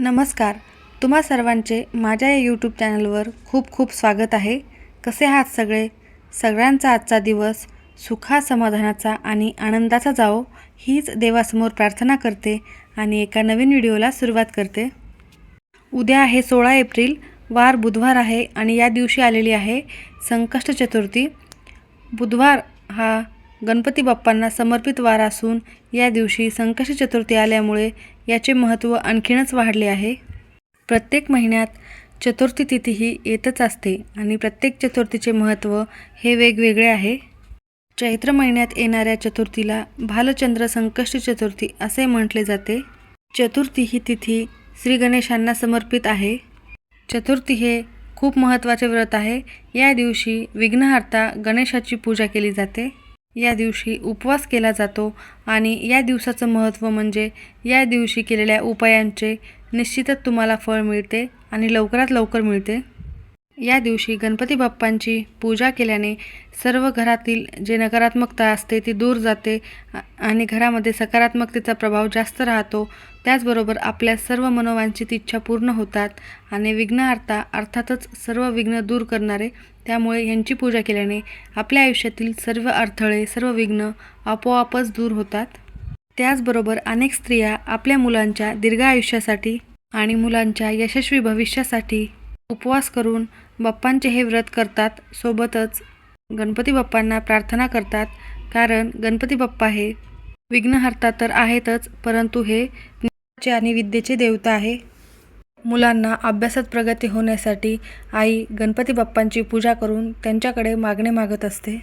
नमस्कार. तुम्हा सर्वांचे माझ्या या यूट्यूब चॅनलवर खूप खूप स्वागत आहे. कसे आहात सगळे? सगळ्यांचा आजचा दिवस सुखा समाधानाचा आणि आनंदाचा जाओ हीच देवासमोर प्रार्थना करते आणि एका नवीन व्हिडिओला सुरुवात करते. उद्या आहे सोळा एप्रिल वार बुधवार आहे आणि या दिवशी आलेली आहे संकष्ट चतुर्थी. बुधवार हा गणपती बाप्पांना समर्पित वार असून या दिवशी संकष्ट चतुर्थी आल्यामुळे याचे महत्त्व आणखीनच वाढले आहे. प्रत्येक महिन्यात चतुर्थी तिथी ही येतच असते आणि प्रत्येक चतुर्थीचे महत्त्व हे वेगवेगळे आहे. चैत्र महिन्यात येणाऱ्या चतुर्थीला भालचंद्र संकष्टी चतुर्थी असे म्हटले जाते. चतुर्थी ही तिथी श्री गणेशांना समर्पित आहे. चतुर्थी हे खूप महत्त्वाचे व्रत आहे. या दिवशी विघ्नहर्ता गणेशाची पूजा केली जाते. या दिवशी उपवास केला जातो आणि या दिवसाचं महत्त्व म्हणजे या दिवशी केलेल्या उपायांचे निश्चितच तुम्हाला फळ मिळते आणि लवकरात लवकर मिळते. या दिवशी गणपती बाप्पांची पूजा केल्याने सर्व घरातील जे नकारात्मकता असते ती दूर जाते आणि घरामध्ये सकारात्मकतेचा प्रभाव जास्त राहतो. त्याचबरोबर आपल्या सर्व मनोवांछित इच्छा पूर्ण होतात आणि विघ्नहर्ता अर्थातच सर्व विघ्न दूर करणारे त्यामुळे यांची पूजा केल्याने आपल्या आयुष्यातील सर्व अडथळे सर्व विघ्न आपोआपच दूर होतात. त्याचबरोबर अनेक स्त्रिया आपल्या मुलांच्या दीर्घ आयुष्यासाठी आणि मुलांच्या यशस्वी भविष्यासाठी उपवास करून बाप्पांचे हे व्रत करतात. सोबतच गणपती बाप्पांना प्रार्थना करतात कारण गणपती बाप्पा हे विघ्नहर्ता तर आहेतच परंतु हे ज्ञानाचे आणि विद्येचे देवता आहे. मुलांना अभ्यासात प्रगती होण्यासाठी आई गणपती बाप्पांची पूजा करून त्यांच्याकडे मागणे मागत असते.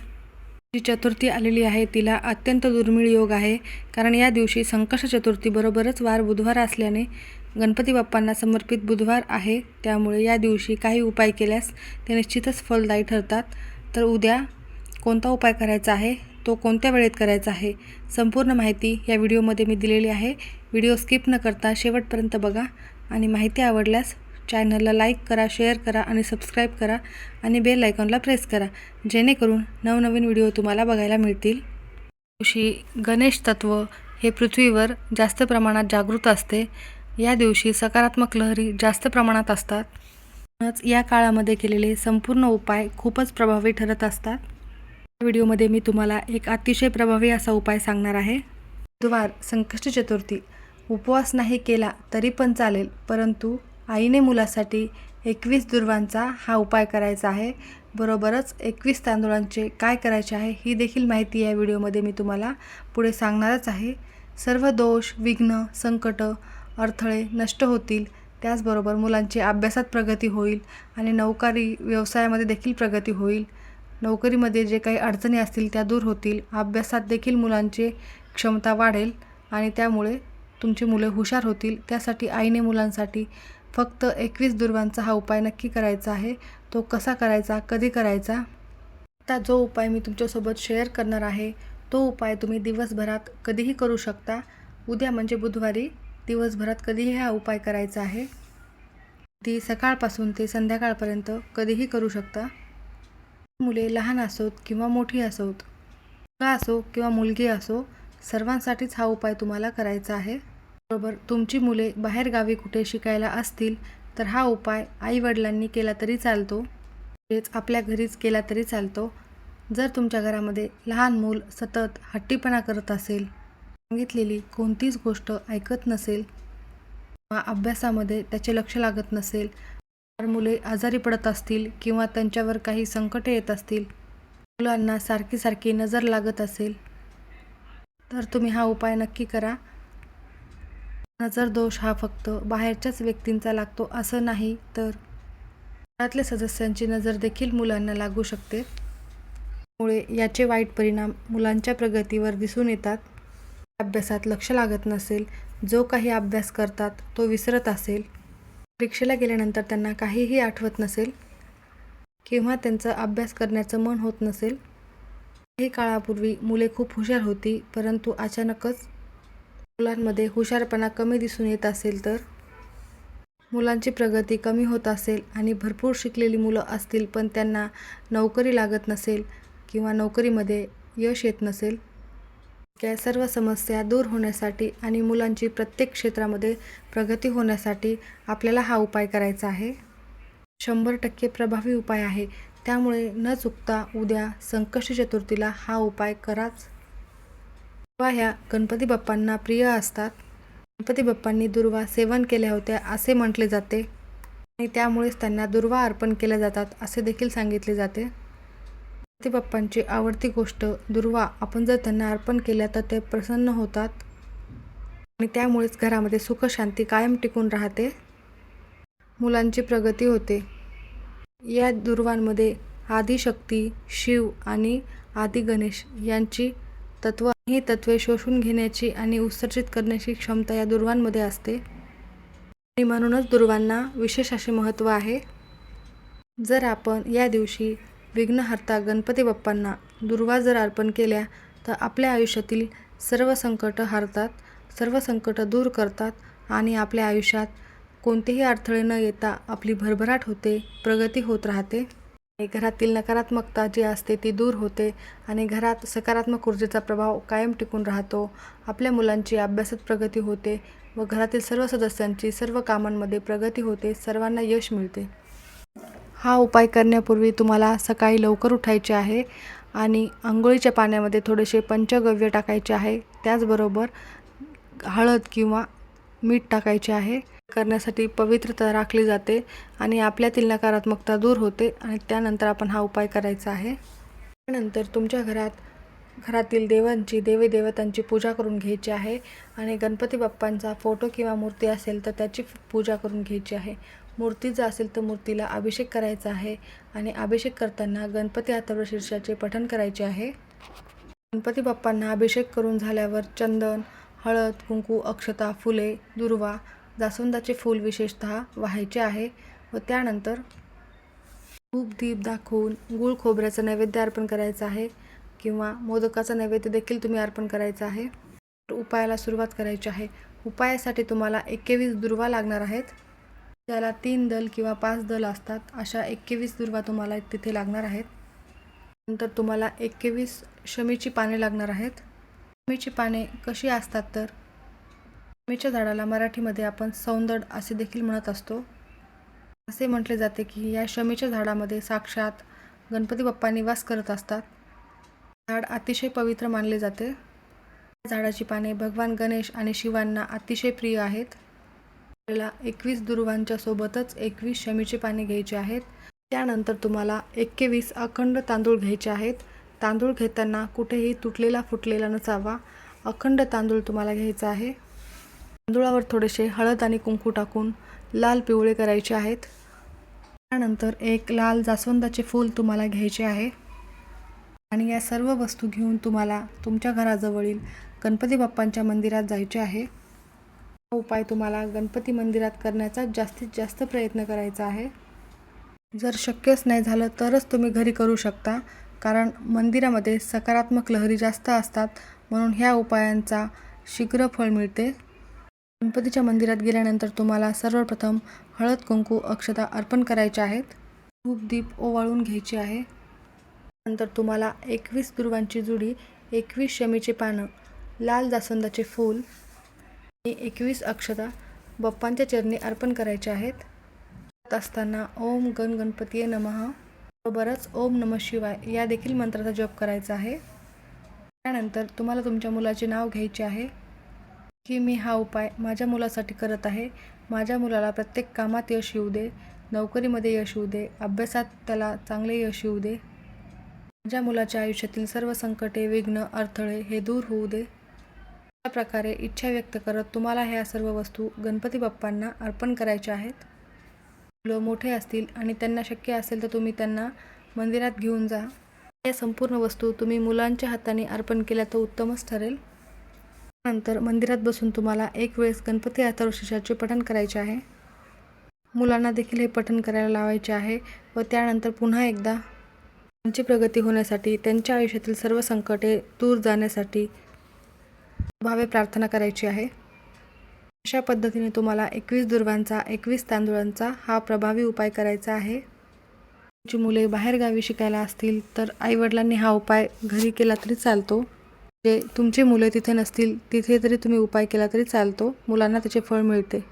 जी चतुर्थी आलेली आहे तिला अत्यंत दुर्मिळ योग आहे. कारण या दिवशी संकष्ट चतुर्थीबरोबरच वार बुधवार असल्याने गणपती बाप्पांना समर्पित बुधवार आहे. त्यामुळे या दिवशी काही उपाय केल्यास ते निश्चितच फलदायी ठरतात. तर उद्या कोणता उपाय करायचा आहे? तो कोणत्या वेळेत करायचा आहे? संपूर्ण माहिती या व्हिडिओमध्ये मी दिलेली आहे. व्हिडिओ स्किप न करता शेवटपर्यंत बघा आणि माहिती आवडल्यास चॅनलला लाईक करा शेअर करा आणि सबस्क्राईब करा आणि बेल आयकॉनला प्रेस करा. जेणेकरून नवनवीन व्हिडिओ तुम्हाला बघायला मिळतील. दिवशी गणेश तत्व हे पृथ्वीवर जास्त प्रमाणात जागृत असते. या दिवशी सकारात्मक लहरी जास्त प्रमाणात असतात. म्हणूनच या काळामध्ये केलेले संपूर्ण उपाय खूपच प्रभावी ठरत असतात. व्हिडिओमध्ये मी तुम्हाला एक अतिशय प्रभावी असा उपाय सांगणार आहे. बुधवार संकष्ट चतुर्थी. उपवास नाही केला तरी पण चालेल परंतु आईने मुलासाठी एकवीस दुर्वांचा हा उपाय करायचा आहे. बरोबरच एकवीस तांदूळांचे काय करायचे आहे ही देखील माहिती या व्हिडिओमध्ये मी तुम्हाला पुढे सांगणारच आहे. सर्व दोष विघ्न संकट अडथळे नष्ट होतील. त्याचबरोबर मुलांची अभ्यासात प्रगती होईल आणि नौकारी व्यवसायामध्ये देखील प्रगती होईल. नोकरीमध्ये जे काही अडचणी असतील त्या दूर होतील. अभ्यासात देखील मुलांची क्षमता वाढेल आणि त्यामुळे तुमची मुले हुशार होतील. त्यासाठी आईने मुलांसाठी फक्त एकवीस दुर्वांचा हा उपाय नक्की करायचा आहे. तो कसा करायचा? कधी करायचा? आता जो उपाय मी तुमच्यासोबत शेअर करणार आहे तो उपाय तुम्ही दिवसभरात कधीही करू शकता. उद्या म्हणजे बुधवारी दिवसभरात कधीही हा उपाय करायचा आहे. ती सकाळपासून ते संध्याकाळपर्यंत कधीही करू शकता. मुले लहान असोत किंवा मोठी असोत मुलगा असो किंवा मुलगी असो सर्वांसाठीच हा उपाय तुम्हाला करायचा आहे. बरोबर तुमची मुले बाहेरगावी कुठे शिकायला असतील तर हा उपाय आई वडिलांनी केला तरी चालतो. म्हणजेच आपल्या घरीच केला तरी चालतो. जर तुमच्या घरामध्ये लहान मूल सतत हट्टीपणा करत असेल सांगितलेली कोणतीच गोष्ट ऐकत नसेल किंवा अभ्यासामध्ये त्याचे लक्ष लागत नसेल मुले आजारी पडत असतील किंवा त्यांच्यावर काही संकटे येत असतील मुलांना सारखी सारखी नजर लागत असेल तर तुम्ही हा उपाय नक्की करा. नजर दोष हा फक्त बाहेरच्याच व्यक्तींचा लागतो असं नाही तर घरातल्या सदस्यांची नजर देखील मुलांना लागू शकते. मुळे याचे वाईट परिणाम मुलांच्या प्रगतीवर दिसून येतात. अभ्यासात लक्ष लागत नसेल जो काही अभ्यास करतात तो विसरत असेल. परीक्षेला गेल्यानंतर त्यांना काहीही आठवत नसेल किंवा त्यांचं अभ्यास करण्याचं मन होत नसेल काही काळापूर्वी मुले खूप हुशार होती परंतु अचानकच मुलांमध्ये हुशारपणा कमी दिसून येत असेल तर? मुलांची प्रगती कमी होत असेल आणि भरपूर शिकलेली मुलं असतील पण त्यांना नोकरी लागत नसेल किंवा नोकरीमध्ये यश येत नसेल या सर्व समस्या दूर होण्यासाठी आणि मुलांची प्रत्येक क्षेत्रामध्ये प्रगती होण्यासाठी आपल्याला हा उपाय करायचा आहे. शंभर टक्के प्रभावी उपाय आहे. त्यामुळे न चुकता उद्या संकष्टी चतुर्थीला हा उपाय कराच. दुर्वा ह्या गणपती बाप्पांना प्रिय असतात. गणपती बाप्पांनी दुर्वा सेवन केल्या होत्या असे म्हटले जाते. आणि त्यामुळेच त्यांना दुर्वा अर्पण केल्या जातात असे देखील सांगितले जाते. ते बाप्पांची आवडती गोष्ट दुर्वा आपण जर त्यांना अर्पण केल्या तर ते प्रसन्न होतात. आणि त्यामुळेच घरामध्ये सुख शांती कायम टिकून राहते. मुलांची प्रगती होते. या दुर्वांमध्ये आदिशक्ती शिव आणि आदि गणेश यांची तत्व ही तत्वे शोषून घेण्याची आणि उत्सर्जित करण्याची क्षमता या दुर्वांमध्ये असते. आणि म्हणूनच दुर्वांना विशेष असे महत्त्व आहे. जर आपण या दिवशी विघ्नहर्ता गणपती बाप्पांना दुर्वा जर अर्पण केल्या तर आपल्या आयुष्यातील सर्व संकट हरतात सर्व संकट दूर करतात आणि आपल्या आयुष्यात कोणतेही अडथळे न येता आपली भरभराट होते प्रगती होत राहते. घरातील नकारात्मकता जी असते ती दूर होते आणि घरात सकारात्मक ऊर्जेचा प्रभाव कायम टिकून राहतो. आपल्या मुलांची अभ्यासात प्रगती होते व घरातील सर्व सदस्यांची सर्व कामांमध्ये प्रगती होते सर्वांना यश मिळते. हा उपाय करण्यापूर्वी तुम्हाला सकाळी लवकर उठायचे आहे आणि आंघोळीच्या पाण्यामध्ये थोडेसे पंचगव्य टाकायचे आहे. त्याचबरोबर हळद किंवा मीठ टाकायचे आहे. करण्यासाठी पवित्रता राखली जाते आणि आपल्यातील नकारात्मकता दूर होते आणि त्यानंतर आपण हा उपाय करायचा आहे. त्यानंतर तुमच्या घरात घरातील देवांची देवी देवतांची पूजा करून घ्यायची आहे आणि गणपती बाप्पांचा फोटो किंवा मूर्ती असेल तर त्याची पूजा करून घ्यायची आहे. मूर्ती जर असेल तर मूर्तीला अभिषेक करायचा आहे आणि अभिषेक करताना गणपती अथर्व शीर्षाचे पठण करायचे आहे. गणपती बाप्पांना अभिषेक करून झाल्यावर चंदन हळद कुंकू अक्षता फुले दुर्वा जास्वंदाचे फूल विशेषतः व्हायचे आहे व त्यानंतर खूप दीप दाखवून गुळ खोबऱ्याचं नैवेद्य अर्पण करायचं आहे किंवा मोदकाचा नैवेद्य देखील तुम्ही अर्पण करायचं आहे. तर उपायाला सुरुवात करायची आहे. उपायासाठी तुम्हाला एक्केवीस दुर्वा लागणार आहेत. त्याला तीन दल किंवा पाच दल असतात अशा एक्केवीस दुर्वा तुम्हाला तिथे लागणार आहेत. नंतर तुम्हाला एक्केवीस शमीची पाने लागणार आहेत. शमीची पाने कशी असतात तर? शमीच्या झाडाला मराठीमध्ये आपण सौंदड असे देखील म्हणत असतो. असे म्हटले जाते की या शमीच्या झाडामध्ये साक्षात गणपती बाप्पा निवास करत असतात. झाड अतिशय पवित्र मानले जाते. या झाडाची पाने भगवान गणेश आणि शिवांना अतिशय प्रिय आहेत. आपल्याला एकवीस दुर्वांच्या सोबतच एकवीस शमीची पाने घ्यायची आहेत. त्यानंतर तुम्हाला एक्केवीस अखंड तांदूळ घ्यायचे आहेत. तांदूळ घेताना कुठेही तुटलेला फुटलेला नसावा. अखंड तांदूळ तुम्हाला घ्यायचा आहे. तांदूळावर थोडेसे हळद आणि कुंकू टाकून लाल पिवळे करायचे आहेत. त्यानंतर एक लाल जास्वंदाचे फूल तुम्हाला घ्यायचे आहे. आणि या सर्व वस्तू घेऊन तुम्हाला तुमच्या घराजवळील गणपती बाप्पांच्या मंदिरात जायचे आहे. उपाय तुम्हाला गणपती मंदिरात करण्याचा जास्तीत जास्त प्रयत्न करायचा आहे. जर शक्यच नाही झालं तरच तुम्ही घरी करू शकता कारण मंदिरामध्ये सकारात्मक लहरी जास्त असतात म्हणून ह्या उपायांचा शीघ्र फळ मिळते. गणपतीच्या मंदिरात गेल्यानंतर तुम्हाला सर्वप्रथम हळद कुंकू अक्षता अर्पण करायच्या आहेत. धूप दीप ओवाळून घ्यायची आहे. नंतर तुम्हाला एकवीस दुर्वांची जुडी एकवीस शमीचे पानं लाल जास्वंदाचे फूल एकवीस अक्षता बाप्पांच्या चरणी अर्पण करायचे आहेत. करत असताना ओम गण गणपतीये नमः. बरोबरच ओम नम शिवाय या देखील मंत्राचा जप करायचा आहे. त्यानंतर तुम्हाला तुमच्या मुलाचे नाव घ्यायचे आहे. की मी हा उपाय माझ्या मुलासाठी करत आहे. माझ्या मुलाला प्रत्येक कामात यश येऊ दे. नोकरीमध्ये यश येऊ दे. अभ्यासात त्याला चांगले यश येऊ दे. माझ्या मुलाच्या आयुष्यातील सर्व संकटे विघ्न अडथळे हे दूर होऊ दे. अशा प्रकारे इच्छा व्यक्त करत तुम्हाला ह्या सर्व वस्तू गणपती बाप्पांना अर्पण करायच्या आहेत. मुलं मोठे असतील आणि त्यांना शक्य असेल तर तुम्ही त्यांना मंदिरात घेऊन जा. या संपूर्ण वस्तू तुम्ही मुलांच्या हाताने अर्पण केल्या तर उत्तमच ठरेल. नंतर मंदिरात बसून तुम्हाला एक वेळेस गणपती अथर्वशीर्षाचे पठण करायचे आहे. मुलांना देखील हे पठण करायला लावायचे आहे व त्यानंतर पुन्हा एकदा त्यांची प्रगती होण्यासाठी त्यांच्या आयुष्यातील सर्व संकटे दूर जाण्यासाठी भावे प्रार्थना करायची आहे. अशा पद्धतीने तुम्हाला एकवीस दुर्वांचा एकवीस तांदूळांचा हा प्रभावी उपाय करायचा आहे. तुमची मुले बाहेरगावी शिकायला असतील तर आईवडिलांनी हा उपाय घरी केला तरी चालतो. जे तुमचे मुले तिथे नसतील तिथे तरी तुम्ही उपाय केला तरी चालतो. मुलांना त्याचे फळ मिळते.